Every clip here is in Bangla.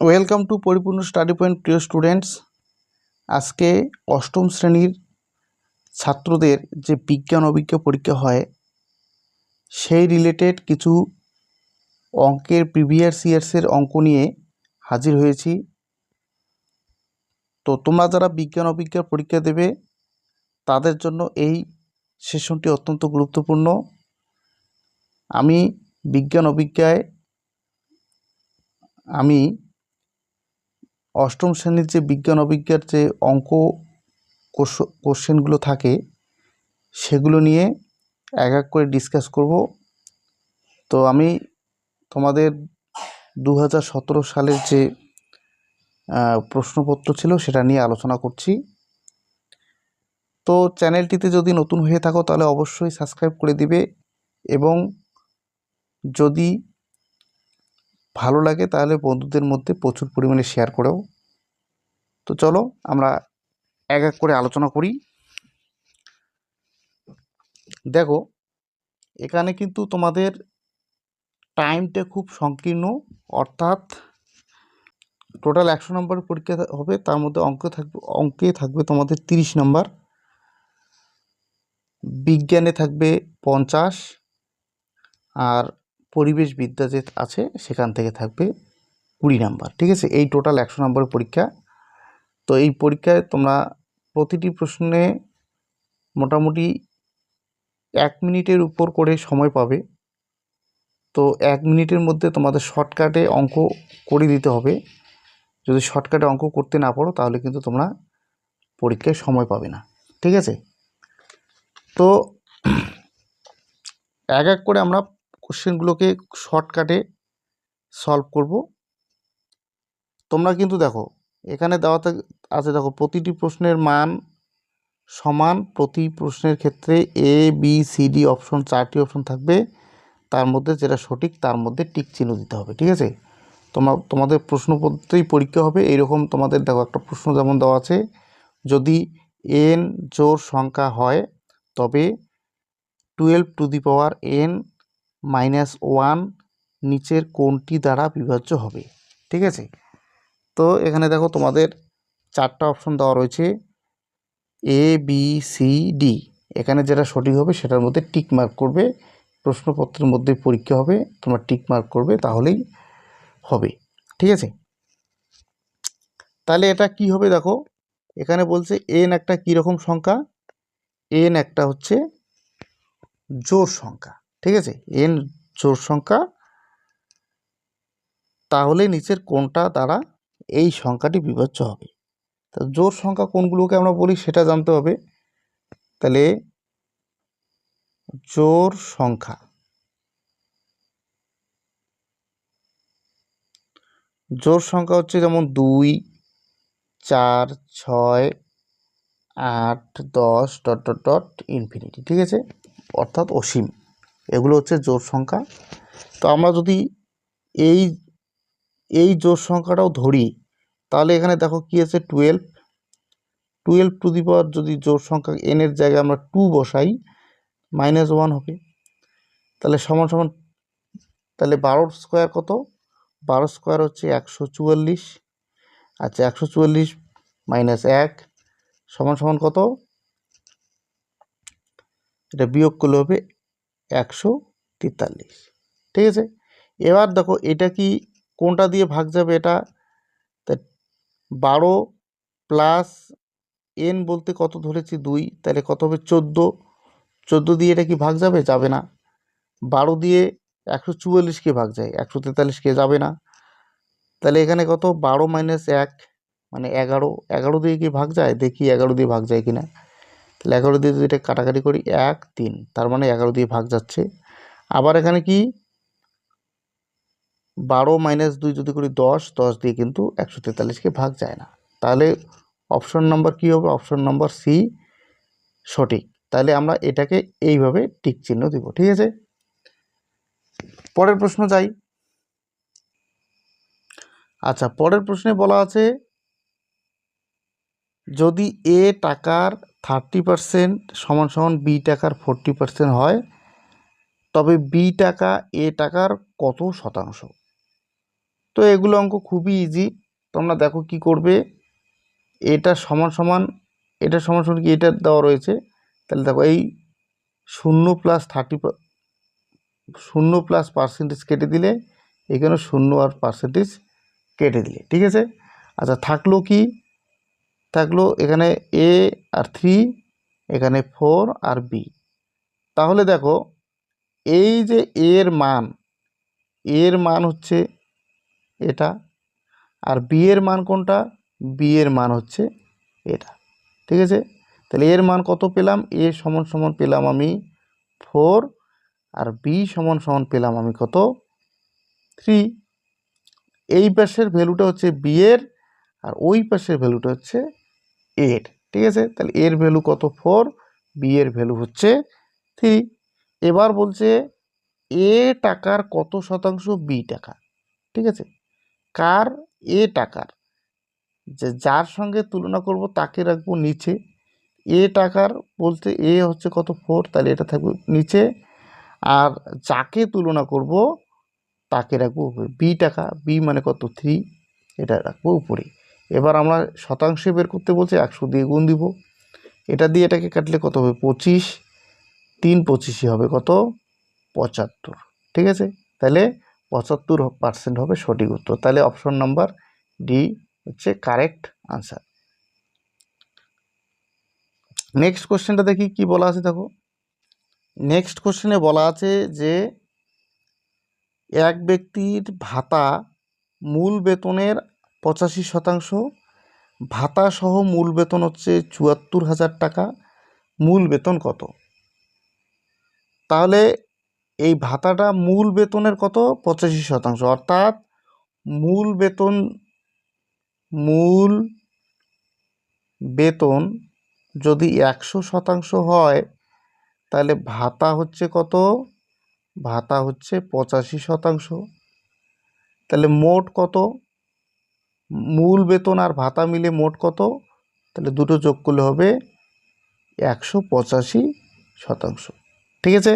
Welcome to Paripurna study point প্রিয় স্টুডেন্টস আজকে অষ্টম শ্রেণির ছাত্রদের যে বিজ্ঞান অভিজ্ঞ পরীক্ষা হয়, সেই রিলেটেড কিছু অঙ্কের প্রিভিয়াস ইয়ার্সের অঙ্ক নিয়ে হাজির হয়েছি। তো তোমরা যারা বিজ্ঞান অভিজ্ঞার পরীক্ষা দেবে, তাদের জন্য এই সেশনটি অত্যন্ত গুরুত্বপূর্ণ। আমি বিজ্ঞান অভিজ্ঞায়, আমি অষ্টম শ্রেণির যে বিজ্ঞান অভিজ্ঞার যে অঙ্ক কোশ্চেনগুলো থাকে, সেগুলো নিয়ে এক এক করে ডিসকাস করব। তো আমি তোমাদের দু হাজার সতেরো সালের যে প্রশ্নপত্র ছিল সেটা নিয়ে আলোচনা করছি। তো চ্যানেলটিতে যদি নতুন হয়ে থাকো তাহলে অবশ্যই সাবস্ক্রাইব করে দিবে এবং যদি ভালো লাগে, তাহলে বন্ধুদের মধ্যে প্রচুর পরিমাণে শেয়ার করেও। তো চলো, আমরা এক এক করে আলোচনা করি। দেখো, এখানে কিন্তু তোমাদের টাইমটা খুব সংকীর্ণ, অর্থাৎ টোটাল একশো নম্বরের পরীক্ষা হবে, তার মধ্যে অঙ্ক থাকবে, অঙ্কে থাকবে তোমাদের তিরিশ নম্বর বিজ্ঞানে থাকবে পঞ্চাশ, আর পরিবেশবিদ্যা যে আছে, সেখান থেকে থাকবে কুড়ি নাম্বার, ঠিক আছে? এই টোটাল একশো নম্বরের পরীক্ষা। তো এই পরীক্ষায় তোমরা প্রতিটি প্রশ্নে মোটামুটি এক মিনিটের উপর করে সময় পাবে। তো এক মিনিটের মধ্যে তোমাদের শর্টকাটে অঙ্ক করে দিতে হবে। যদি শর্টকাটে অঙ্ক করতে না পারো, তাহলে কিন্তু তোমরা পরীক্ষায় সময় পাবে না, ঠিক আছে? তো এক এক করে আমরা কোশ্চেনগুলোকে শর্টকাটে সলভ করব। তোমরা কিন্তু দেখো, এখানে দেওয়াতে আছে দেখো, প্রতিটি প্রশ্নের মান সমান, প্রতি প্রশ্নের ক্ষেত্রে A B C D option চারটি অপশন থাকবে। তার মধ্যে যেটা সঠিক, তার মধ্যে টিক চিহ্ন দিতে হবে, ঠিক আছে? তোমার, তোমাদের প্রশ্নপত্রেই পরীক্ষা হবে। এইরকম তোমাদের দেখো, একটা প্রশ্ন যেমন দেওয়া আছে, যদি এন জোর সংখ্যা হয়, তবে twelve to the power n minus one নিচের কোনটি দ্বারা বিভাজ্য হবে। ঠিক আছে? তো এখানে দেখো তোমাদের চারটা অপশন দেওয়া রয়েছে। এ বি সি ডি এখানে যেটা সঠিক হবে সেটার মধ্যে টিক মার্ক করবে। প্রশ্নপত্রের মধ্যে পরীক্ষা হবে। তোমরা টিক মার্ক করবে, তাহলেই হবে। ঠিক আছে? তাহলে এটা কি হবে দেখো? এখানে বলছে এন একটা কীরকম সংখ্যা? এন একটা হচ্ছে জোর সংখ্যা। ঠিক আছে? এন জোর সংখ্যা, তাহলে নিচের কোনটা দ্বারা এই সংখ্যাটি বিভাজ্য হবে। তা জোর সংখ্যা কোনগুলোকে আমরা বলি, সেটা জানতে হবে। তাহলে জোর সংখ্যা জোর সংখ্যা হচ্ছে যেমন দুই, চার, ছয়, আট, দশ, ডট ডট ডট, ইনফিনিটি, ঠিক আছে? অর্থাৎ অসীম। হচ্ছে জোর সংখ্যা। তো আমরা যদি এই এই জোর সংখ্যাটাও ধরি, তাহলে এখানে দেখো কি আছে twelve twelve to the power যদি জোর সংখ্যা এনের জায়গায় আমরা টু বসাই মাইনাস ওয়ান হবে। তাহলে সমান সমান, তাহলে বারোর স্কোয়ার কত? বারো স্কোয়ার হচ্ছে একশো চুয়াল্লিশ। আচ্ছা একশো চুয়াল্লিশ মাইনাস এক সমান সমান কত? এটা বিয়োগ করলে হবে একশো তেতাল্লিশ। ঠিক আছে? এবার দেখো এটা কি, কোনটা দিয়ে ভাগ যাবে এটা? বারো প্লাস এন বলতে কত ধরেছি? দুই। তাহলে কত হবে? চোদ্দ। চোদ্দ দিয়ে এটা কি ভাগ যাবে? যাবে না। বারো দিয়ে একশো চুয়াল্লিশকে ভাগ যায়। একশো তেতাল্লিশকে যাবে না। তাহলে এখানে কত? বারো মাইনাস এক মানে এগারো। এগারো দিয়ে কি ভাগ যায়? দেখি এগারো দিয়ে ভাগ যায় কি না তাহলে এগারো দিয়ে যদি এটা কাটাকাটি করি, এক, তিন, তার মানে এগারো দিয়ে ভাগ যাচ্ছে। আবার এখানে কি? বারো মাইনাস দুই যদি করি দশ দশ দিয়ে কিন্তু একশো তেতাল্লিশকে ভাগ যায় না। তাহলে অপশন নাম্বার কী হবে? অপশন নাম্বার সি সঠিক। তাহলে আমরা এটাকে এইভাবে টিক চিহ্ন দিব, ঠিক আছে? পরের প্রশ্ন যাই। আচ্ছা পরের প্রশ্নে বলা আছে যদি এ টাকার থার্টি পারসেন্ট সমান সমান বি টাকার ফোরটি পারসেন্ট হয়, তবে বি টাকা এ টাকার কত শতাংশ? তো এগুলো অঙ্ক খুবই ইজি তোমরা দেখো কি করবে। এটা সমান সমান, এটা সমান সমান কি এটা দেওয়া রয়েছে। তাহলে দেখো এই শূন্য প্লাস থার্টি শূন্য প্লাস পার্সেন্টেজ কেটে দিলে, এখানে শূন্য আর পার্সেন্টেজ কেটে দিলে, ঠিক আছে? আচ্ছা থাকল কি? থাকল এখানে এ আর থ্রি এখানে ফোর আর বি তাহলে দেখো, এই যে এর মান এর মান হচ্ছে এটা, আর বি এর মান কোনটা? বি এর মান হচ্ছে এটা। ঠিক আছে? তাহলে এর মান কত পেলাম? এ সমান সমান পেলাম আমি ফোর আর বি সমান সমান পেলাম আমি কত? থ্রি এই পাশের ভ্যালুটা হচ্ছে বি এর, আর ওই পাশের ভ্যালুটা হচ্ছে এর, ঠিক আছে? তাহলে এর ভ্যালু কত? ফোর বি এর ভ্যালু হচ্ছে থ্রি এবার বলছে এ টাকার কত শতাংশ? বি টাকা ঠিক আছে? কার? এ টাকার। যে যার সঙ্গে তুলনা করব তাকে রাখব নিচে। এ টাকার বলতে এ হচ্ছে কত? ফোর তাহলে এটা থাকবে নিচে। আর যাকে তুলনা করব তাকে রাখব উপরে। বি টাকা বি মানে কত? থ্রি এটা রাখব উপরে। এবার আমরা শতাংশে বের করতে বলছে একশো দিয়ে গুণ দিব। এটা দিয়ে এটাকে কাটলে কত হবে? পঁচিশ। তিন পঁচিশে হবে কত? পঁচাত্তর। ঠিক আছে? তাহলে পঁচাত্তর পার্সেন্ট হবে সঠিক উত্তর। তাহলে অপশন নাম্বার ডি হচ্ছে কারেক্ট আনসার নেক্সট কোশ্চেনটা দেখি কি বলা আছে দেখো। নেক্সট কোশ্চেনে বলা আছে যে এক ব্যক্তির ভাতা মূল বেতনের পঁচাশি শতাংশ। ভাতা সহ মূল বেতন হচ্ছে চুয়াত্তর হাজার টাকা। মূল বেতন কত? তাহলে এই ভাতাটা মূল বেতনের কত? পঁচাশি শতাংশ। অর্থাৎ মূল বেতন মূল বেতন যদি একশো শতাংশ হয়, তাহলে ভাতা হচ্ছে কত? ভাতা হচ্ছে পঁচাশি শতাংশ। তাহলে মোট কত? মূল বেতন আর ভাতা মিলে মোট কত? তাহলে দুটো যোগ করলে হবে একশো পঁচাশি শতাংশ। ঠিক আছে?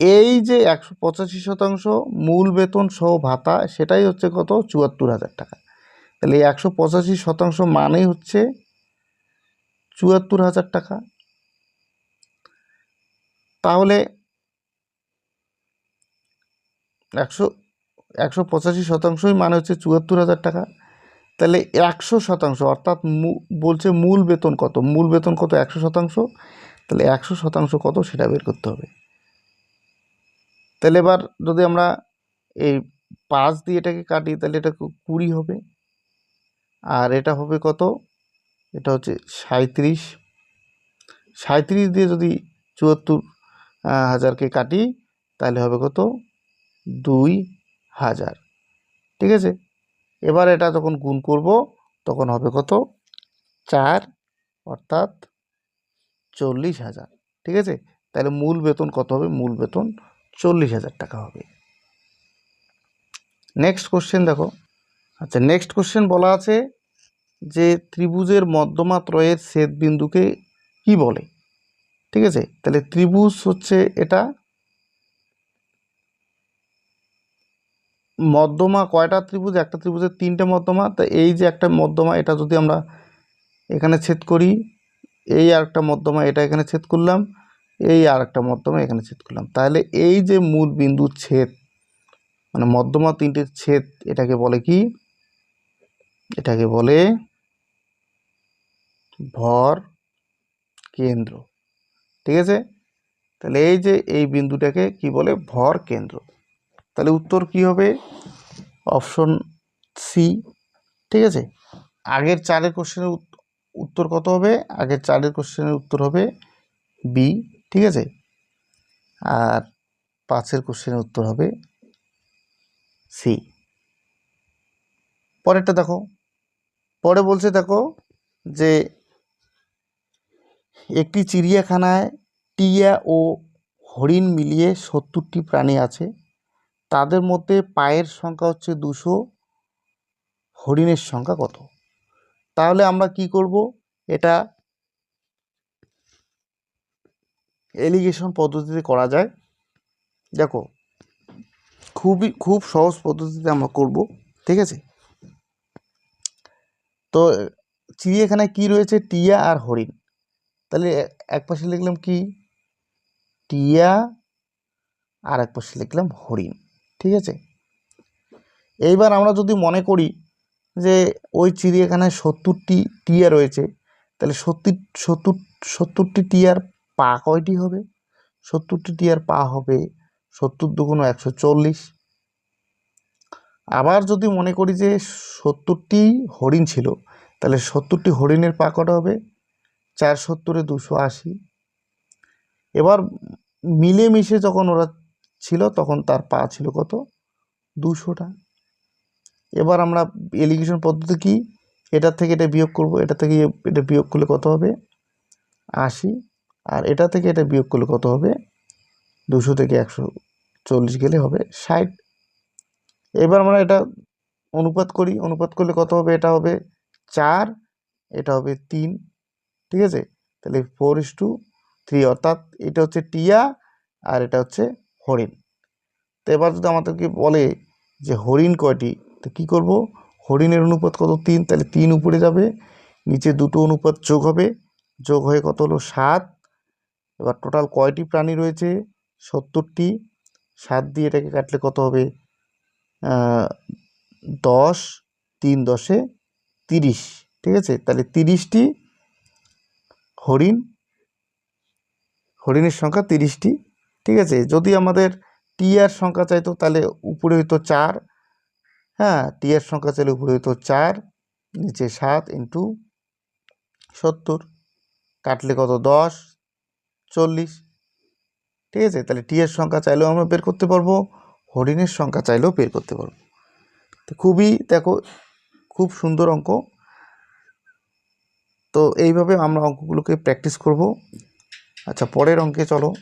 এই যে একশো পঁচাশি শতাংশ মূল বেতন সহ ভাতা, সেটাই হচ্ছে কত? চুয়াত্তর হাজার টাকা। তাহলে এই একশো পঁচাশি শতাংশ মানেই হচ্ছে চুয়াত্তর হাজার টাকা। তাহলে একশো একশো পঁচাশি শতাংশই মানে হচ্ছে চুয়াত্তর হাজার টাকা। তাহলে একশো শতাংশ, অর্থাৎ বলছে মূল বেতন কত? মূল বেতন কত? একশো শতাংশ। তাহলে একশো শতাংশ কত? সেটা বের করতে হবে। তাহলে এবার যদি আমরা এই পাঁচ দিয়ে এটাকে কাটি, তাহলে এটা কুড়ি হবে। আর এটা হবে কত? এটা হচ্ছে সাঁত্রিশ সাঁত্রিশ দিয়ে যদি চুয়াত্তর হাজারকে কাটি, তাহলে হবে কত? দুই। হাজার। ঠিক আছে? এবার এটা যখন গুণ করব, তখন হবে কত? চার অর্থাৎ চল্লিশ হাজার। ঠিক আছে? তাহলে মূল বেতন কত হবে? মূল বেতন চল্লিশ হাজার টাকা হবে। নেক্সট কোশ্চেন দেখো। আচ্ছা নেক্সট কোশ্চেন বলা আছে যে ত্রিভুজের মধ্যমা ত্রয়ের বিন্দুকে কি বলে? ঠিক আছে? তাহলে ত্রিভুজ হচ্ছে এটা মধ্যমা কয়টা ত্রিভুজ? একটা ত্রিভুজের তিনটে মধ্যমা। তা এই যে একটা মধ্যমা, এটা যদি আমরা এখানে ছেদ করি, এই আর একটা মধ্যমা, এটা এখানে ছেদ করলাম, এই আর একটা মধ্যমা, এখানে ছেদ করলাম। তাহলে এই যে মূল বিন্দুর ছেদ মানে মধ্যমা তিনটে ছেদ, এটাকে বলে কি? এটাকে বলে ভর কেন্দ্র। ঠিক আছে? তাহলে এই যে এই বিন্দুটাকে কি বলে? ভর কেন্দ্র। তাহলে উত্তর কি হবে? অপশন সি ঠিক আছে? আগের চারের কোশ্চেনের উত্তর কত হবে? আগের চারের কোশ্চেনের উত্তর হবে বি ঠিক আছে? আর পাঁচের কোশ্চেনের উত্তর হবে সি পরেরটা দেখো। পরে বলছে দেখো যে একটি চিড়িয়াখানায় টিয়া ও হরিণ মিলিয়ে সত্তরটি প্রাণী আছে। তাদের মধ্যে পায়ের সংখ্যা হচ্ছে দুশো, হরিণের সংখ্যা কত? তাহলে আমরা কি করব? এটা এলিগেশন পদ্ধতিতে করা যায়। দেখো, খুবই, খুব সহজ পদ্ধতিতে আমরা করব, ঠিক আছে? তো, চিড়িয়াখানায় কি রয়েছে? টিয়া আর হরিণ। তাহলে এক পাশে লিখলাম কি? টিয়া আর এক পাশে লিখলাম হরিণ। ঠিক আছে? এইবার আমরা যদি মনে করি যে ওই চিড়িয়াখানায় সত্তরটি টিয়া রয়েছে, তাহলে সত্তর সত্তর, সত্তরটি টিয়ার পা কয়টি হবে? সত্তরটি টিয়ার পা হবে সত্তর দুগুণ একশো চল্লিশ। আবার যদি মনে করি যে সত্তরটি হরিণ ছিল, তাহলে সত্তরটি হরিণের পা কটা হবে? চার সত্তরে দুশো আশি। এবার মিলেমিশে যখন ওরা ছিল, তখন তার পা ছিল কত? দুশোটা। এবার আমরা এলিগেশন পদ্ধতি কি? এটা থেকে এটা বিয়োগ করব, এটা থেকে এটা বিয়োগ করলে কত হবে? আশি। আর এটা থেকে এটা বিয়োগ করলে কত হবে? দুশো থেকে একশো চল্লিশ গেলে হবে ষাট। এবার আমরা এটা অনুপাত করি, অনুপাত করলে কত হবে? এটা হবে চার, এটা হবে তিন। ঠিক আছে? তাহলে ফোর ইস টু থ্রি অর্থাৎ এটা হচ্ছে টিয়া, আর এটা হচ্ছে হরিণ। তো এবার যদি আমাদেরকে বলে যে হরিণ কয়টি, তো কী করব? হরিণের অনুপাত কত? তিন। তাহলে তিন উপরে যাবে, নিচে দুটো অনুপাত যোগ হবে। যোগ হয়ে কত হলো? সাত। এবার টোটাল কয়টি প্রাণী রয়েছে? সত্তরটি। সাত দিয়ে এটাকে কাটলে কত হবে? দশ। তিন দশে তিরিশ। ঠিক আছে? তাহলে তিরিশটি হরিণ, হরিণের সংখ্যা তিরিশটি। ঠিক আছে? যদি আমাদের টিয়ার সংখ্যা চাইতো তাহলে উপরে হইতো চার। হ্যাঁ টিয়ার সংখ্যা চাইলে উপরে হইতো চার, নিচে সাত ইন্টু সত্তর। কাটলে কত? দশ, চল্লিশ। ঠিক আছে? তাহলে টিয়ার সংখ্যা চাইলেও আমরা বের করতে পারব, হরিণের সংখ্যা চাইলেও বের করতে পারব। তো খুবই দেখো, খুব সুন্দর অঙ্ক। তো এইভাবে আমরা অঙ্কগুলোকে প্র্যাকটিস করব। আচ্ছা পরের অঙ্কে চলো।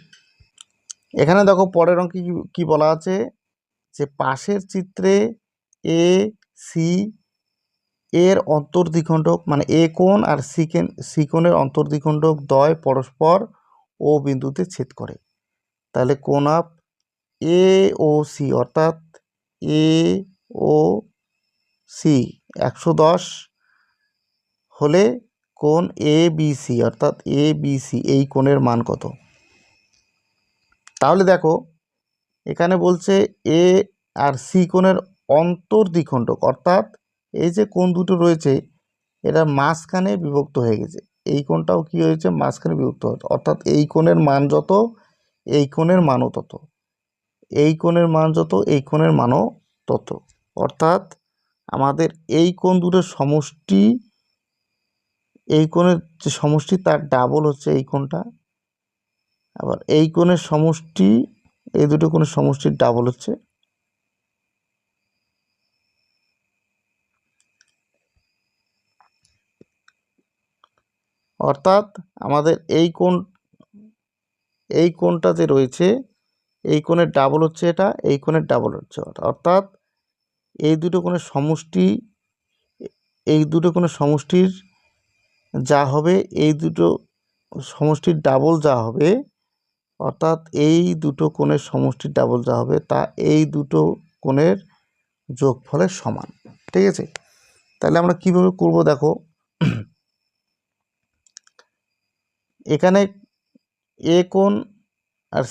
এখানে দেখো পরের অঙ্কে কি বলা আছে? যে পাশের চিত্রে এ সি এর অন্তর্দ্বিখণ্ডক মানে এ কোণ আর সি কেন সি কোণের অন্তর্দ্বিখণ্ডক দ্বয় পরস্পর ও বিন্দুতে ছেদ করে। তাহলে কোণ আপ এ ও সি অর্থাৎ এ ও সি একশো দশ হলে কোণ এ বি সি অর্থাৎ এ বি সি এই কোণের মান কত? তাহলে দেখো, এখানে বলছে এ আর সি কোণের অন্তর্দ্বিখণ্ডক অর্থাৎ এই যে কোণ দুটো রয়েছে এটা মাঝখানে বিভক্ত হয়ে গেছে। এই কোণটাও কি হয়েছে? মাঝখানে বিভক্ত হয়েছে। অর্থাৎ এই কোণের মান যত, এই কোণের মানও তত। এই কোণের মান যত, এই কোণের মানও তত। অর্থাৎ আমাদের এই কোণ দুটোর সমষ্টি, এই কোণের যে সমষ্টি, তার ডাবল হচ্ছে এই কোণটা। আবার এই কোণের সমষ্টি, এই দুটো কোণের সমষ্টির ডাবল হচ্ছে। অর্থাৎ আমাদের এই কোণ, এই কোণটা যে রয়েছে, এই কোণের ডাবল হচ্ছে এটা, এই কোণের ডাবল হচ্ছে অর্থাৎ এই দুটো কোণের সমষ্টি, এই দুটো কোণের সমষ্টির যা হবে, এই দুটো সমষ্টির ডাবল যা হবে অর্থাৎ এই দুটো কোণের সমষ্টির ডাবল যা হবে তা এই দুটো কোণের যোগফলের সমান, ঠিক আছে? তাহলে আমরা কীভাবে করব দেখো? এখানে এ কোণ আর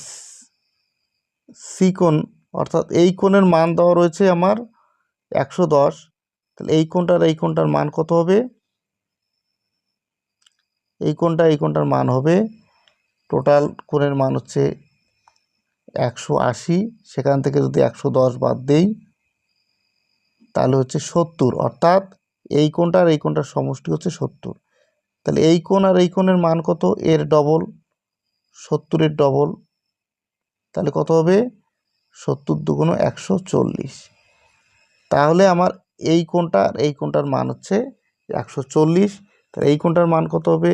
সি কোণ, অর্থাৎ এই কোণের মান দেওয়া রয়েছে আমার একশো দশ। তাহলে এই কোণটার এই কোণটার মান কত হবে? এই কোণটা, এই কোণটার মান হবে টোটাল কোণের মান হচ্ছে একশো আশি, সেখান থেকে যদি একশো দশ বাদ দেই, তাহলে হচ্ছে সত্তর। অর্থাৎ এই কোণটা আর এই কোণটার সমষ্টি হচ্ছে সত্তর। তাহলে এই কোণ আর এই কোণের মান কত? এর ডবল, সত্তরের ডবল, তাহলে কত হবে? সত্তর দুগুণ একশো চল্লিশ। তাহলে আমার এই কোণটা আর এই কোণটার মান হচ্ছে একশো চল্লিশ। তাহলে এই কোণটার মান কত হবে?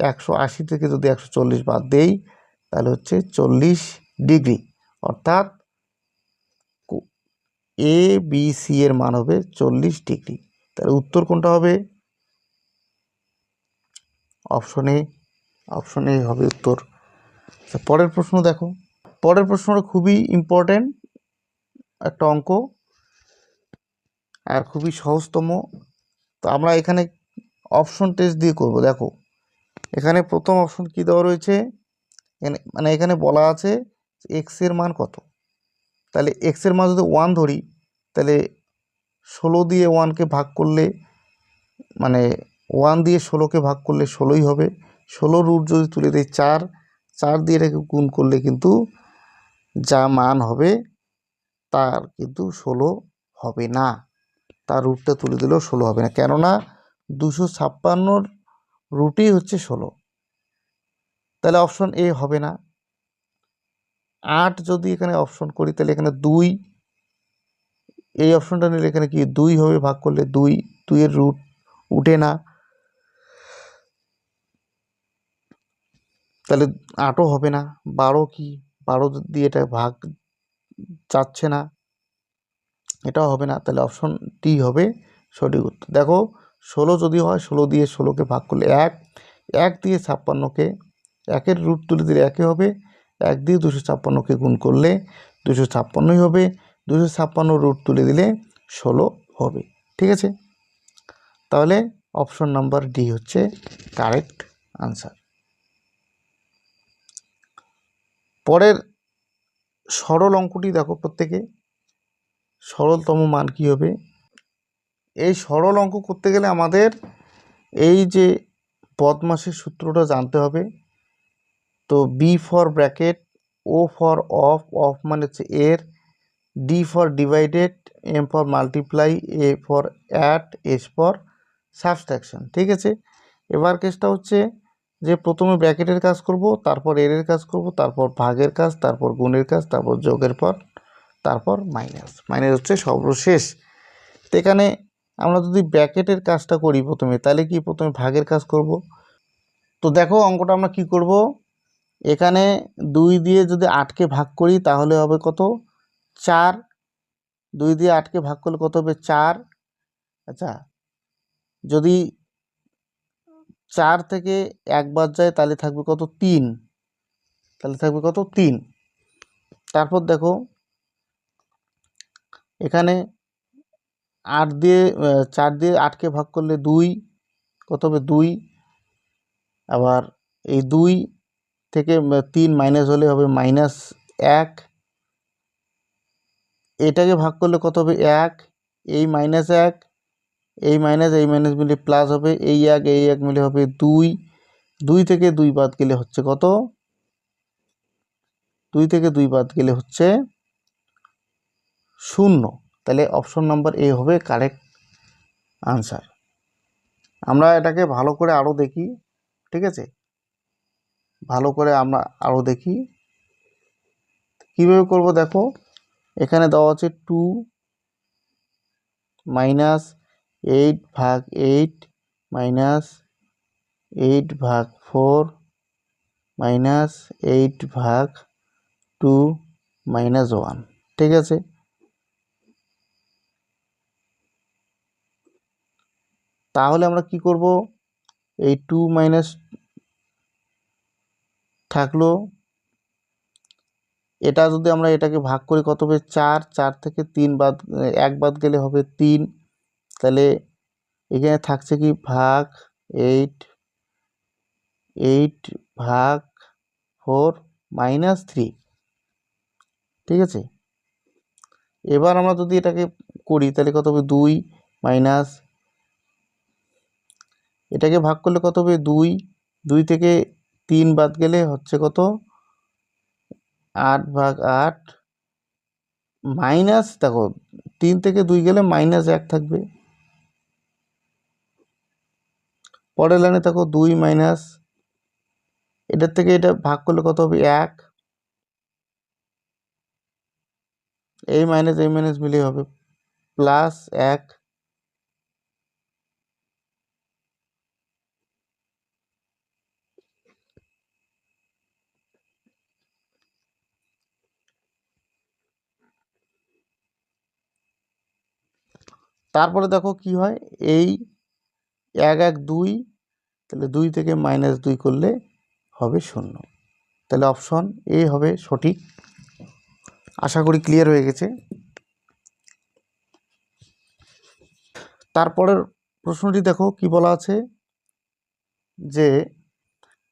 একশো আশি থেকে যদি একশো চল্লিশ বাদ দেই তাহলে হচ্ছে চল্লিশ ডিগ্রি। অর্থাৎ এ বি সি এর মান হবে চল্লিশ ডিগ্রি। তাহলে উত্তর কোনটা হবে? অপশনে অপশনে হবে উত্তর। আচ্ছা, পরের প্রশ্ন দেখো। পরের প্রশ্নটা খুবই ইম্পর্ট্যান্ট একটা অঙ্ক আর খুবই সহজতম। তো আমরা এখানে অপশন টেস্ট দিয়ে করব। দেখো এখানে প্রথম অপশন কি দেওয়া রয়েছে? মানে এখানে বলা আছে এক্সের মান কত? তাহলে এক্সের মান যদি ওয়ান ধরি, তাহলে ষোলো দিয়ে ওয়ানকে ভাগ করলে মানে ওয়ান দিয়ে ষোলোকে ভাগ করলে ষোলোই হবে। ষোলো রুট যদি তুলে দেয় চার চার দিয়ে এটাকে গুণ করলে কিন্তু যা মান হবে, তার কিন্তু ষোলো হবে না। তার রুটটা তুলে দিলেও ষোলো হবে না। কেননা দুশো ছাপ্পান্নর রুটই হচ্ছে ষোলো। তাহলে অপশন এ হবে না। আট যদি এখানে অপশন করি, তাহলে এখানে দুই। এই অপশনটা নিলে এখানে কি? দুই হবে, ভাগ করলে দুই। দুইয়ের রুট উঠে না। তাহলে আটও হবে না। বারো কি? বারো দিয়ে এটা ভাগ যাচ্ছে না। এটাও হবে না। তাহলে অপশন ডি হবে সঠিক উত্তর। দেখো ষোলো যদি হয়, ষোলো দিয়ে ষোলোকে ভাগ করলে এক। এক দিয়ে ছাপ্পান্নকে, একের রুট তুলে দিলে একে হবে। এক দিয়ে দুশো ছাপ্পান্নকে গুণ করলে দুশো ছাপ্পান্নই হবে। দুশো ছাপ্পান্ন রুট তুলে দিলে ষোলো হবে। ঠিক আছে? তাহলে অপশন নাম্বার ডি হচ্ছে কারেক্ট আনসার পরের সরল অঙ্কটি দেখো প্রত্যেকে। সরলতম মান কী হবে? এই সরল অঙ্ক করতে গেলে আমাদের এই যে বদমাসের সূত্রটা জানতে হবে, তো B for bracket O for of of মানে হচ্ছে এর D for divided M for multiply A for at S for subtraction ঠিক আছে? এবার কেসটা হচ্ছে যে প্রথমে ব্র্যাকেটের কাজ করব, তারপর এর কাজ করব, তারপর ভাগের কাজ, তারপর গুণের কাজ, তারপর যোগের পর, তারপর মাইনাস মাইনাস হচ্ছে সর্বশেষ। তো এখানে আমরা যদি ব্র্যাকেটের কাজটা করি প্রথমে, তাহলে কি প্রথমে ভাগের কাজ করব? তো দেখো অঙ্কটা আমরা কি করব? এখানে দুই দিয়ে যদি আটকে ভাগ করি, তাহলে হবে কত? চার। দুই দিয়ে আটকে ভাগ করলে কত হবে? চার। আচ্ছা যদি চার থেকে এক বাদ যায়, তাহলে থাকবে কত? তিন। তাহলে থাকবে কত? তিন। তারপর দেখো, এখানে আট দিয়ে চার দিয়ে আটকে ভাগ করলে দুই কত হবে দুই, আবার এই দুই থেকে তিন মাইনাস হলে হবে মাইনাস এক। এটাকে ভাগ করলে কত হবে? এক। এই মাইনাস এক, এই মাইনাস এই মাইনাস মিলে প্লাস হবে। এই এক এই এক মিলে হবে দুই। দুই থেকে দুই বাদ গেলে হচ্ছে কত? দুই থেকে দুই বাদ গেলে হচ্ছে শূন্য। তাহলে অপশন নাম্বার এ হবে কারেক্ট আনসার আমরা এটাকে ভালো করে আরও দেখি, ঠিক আছে? ভালো করে আমরা আরও দেখি। কীভাবে করব দেখো? এখানে দেওয়া আছে টু মাইনাস এইট ভাগ এইট মাইনাস এইট ভাগ ফোর মাইনাস এইট ভাগ টু মাইনাস ওয়ান ঠিক আছে? তাহলে আমরা কি করব? এই টু মাইনাস থাকল। এটা যদি আমরা এটাকে ভাগ করি, কত হবে? চার। চার থেকে তিন বাদ, এক বাদ গেলে হবে তিন। তাহলে এখানে থাকছে কি? ভাগ এইট এইট ভাগ ফোর মাইনাস থ্রি ঠিক আছে? এবার আমরা যদি এটাকে করি, তাহলে কত হবে? দুই মাইনাস এটাকে ভাগ করলে কত হবে? দুই। দুই থেকে তিন বাদ গেলে হচ্ছে কত? আট ভাগ আট মাইনাস, দেখো, তিন থেকে দুই গেলে মাইনাস এক থাকবে। পরের লাইনে দেখো, দুই মাইনাস, এটার থেকে এটা ভাগ করলে কত হবে? এক। এই মাইনাস এই মাইনাস মিলে হবে। প্লাস এক। তারপরে দেখো কি হয়? এই এক এক, দুই, তাহলে দুই থেকে মাইনাস দুই করলে হবে শূন্য। তাহলে অপশন এ হবে সঠিক। আশা করি ক্লিয়ার হয়ে গেছে। তারপরের প্রশ্নটি দেখো কি বলা আছে? যে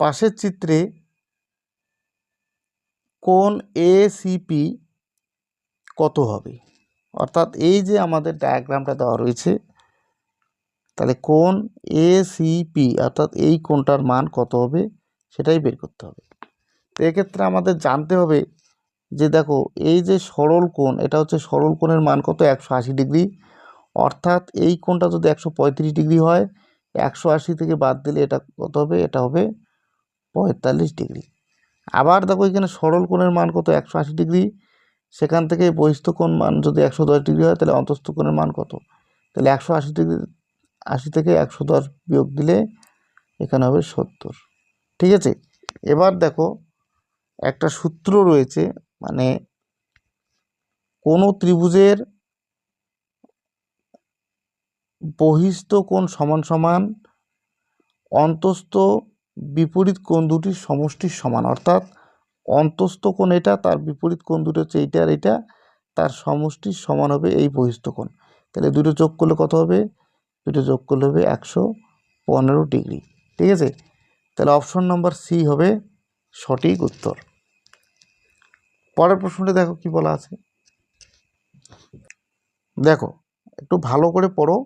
পাশের চিত্রে কোন এসিপি কত হবে? অর্থাৎ এই যে আমাদের ডায়াগ্রামটা দেওয়া রয়েছে, তাহলে কোন এসিপি অর্থাৎ এই কোনটার মান কত হবে সেটাই বের করতে হবে। তো এক্ষেত্রে আমাদের জানতে হবে যে দেখো, এই যে সরল কোণ, এটা হচ্ছে সরল কোণের মান কত? একশো আশি ডিগ্রি। অর্থাৎ এই কোণটা যদি একশো পঁয়ত্রিশ ডিগ্রি হয়, একশো আশি থেকে বাদ দিলে এটা কত হবে? এটা হবে পঁয়তাল্লিশ ডিগ্রি। আবার দেখো এখানে সরল কোণের মান কত? একশো আশি ডিগ্রি। সেখান থেকে বহিস্থ কোণ মান যদি একশো দশ ডিগ্রি হয়, তাহলে অন্তস্থ কোণের মান কত? তাহলে একশো আশি ডিগ্রি, আশি থেকে একশো দশ বিয়োগ দিলে এখানে হবে সত্তর। ঠিক আছে? এবার দেখো, একটা সূত্র রয়েছে মানে কোনো ত্রিভুজের বহিস্থ কোণ সমান সমান, অন্তস্থ বিপরীত কোণ দুটির সমষ্টির সমান, অর্থাৎ অন্তস্থ কোণ এটা, তার বিপরীত কোণ দুটো হচ্ছে এইটা আর এটা তার সমষ্টির সমান হবে এই বহিস্থ কোণ। তাহলে দুটো যোগ করলে কত হবে? দুটো যোগ করলে হবে একশো পনেরো ডিগ্রি। ঠিক আছে? তাহলে অপশন নাম্বার সি হবে সঠিক উত্তর। পরের প্রশ্নটা দেখো কি বলা আছে। দেখো, একটু ভালো করে পড়ো।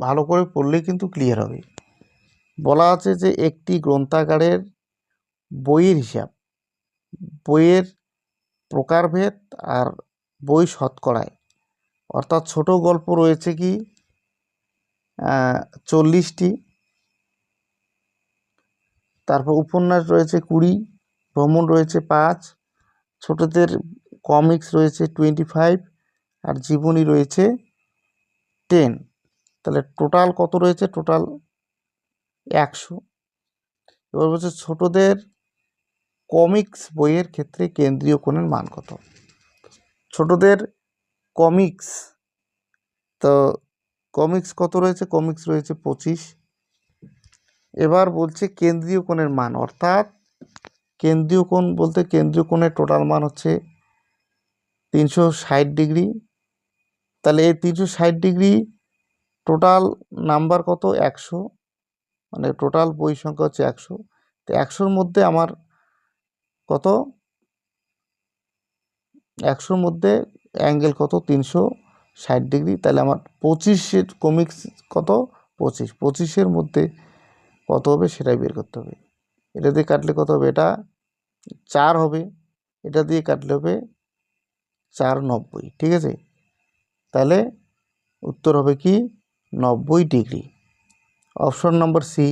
ভালো করে পড়লেই কিন্তু ক্লিয়ার হবে। বলা আছে যে একটি গ্রন্থাগারের বইয়ের হিসাব। বইয়ের প্রকারভেদ আর বই শতকরায়। অর্থাৎ ছোট গল্প রয়েছে কি? চল্লিশটি। তারপর উপন্যাস রয়েছে কুড়ি, ভ্রমণ রয়েছে পাঁচ, ছোটদের কমিক্স রয়েছে টোয়েন্টি ফাইভ আর জীবনী রয়েছে টেন। তাহলে টোটাল কত রয়েছে? টোটাল একশো। এবার বলছে ছোটদের কমিক্স বইয়ের ক্ষেত্রে কেন্দ্রীয় কোণের মান কত? ছোটদের কমিক্স, তো কমিক্স কত রয়েছে? কমিক্স রয়েছে পঁচিশ। এবার বলছে কেন্দ্রীয় কোণের মান, অর্থাৎ কেন্দ্রীয় কোণ বলতে কেন্দ্রীয় কোণের টোটাল মান হচ্ছে তিনশো ষাট ডিগ্রি। তাহলে এই তিনশো ষাট ডিগ্রি টোটাল নাম্বার কত? একশো। মানে টোটাল বই সংখ্যা হচ্ছে একশো। তো একশোর মধ্যে আমার কত? একশোর মধ্যে অ্যাঙ্গেল কত? তিনশো ষাট ডিগ্রি তাহলে আমার পঁচিশের কমিক্স কত? পঁচিশ। পঁচিশের মধ্যে কত হবে সেটাই বের করতে হবে। এটা দিয়ে কাটলে কত হবে? এটা চার হবে। এটা দিয়ে কাটলে হবে চার নব্বই। ঠিক আছে? তাহলে উত্তর হবে কি? নব্বই ডিগ্রি অপশন নম্বর সি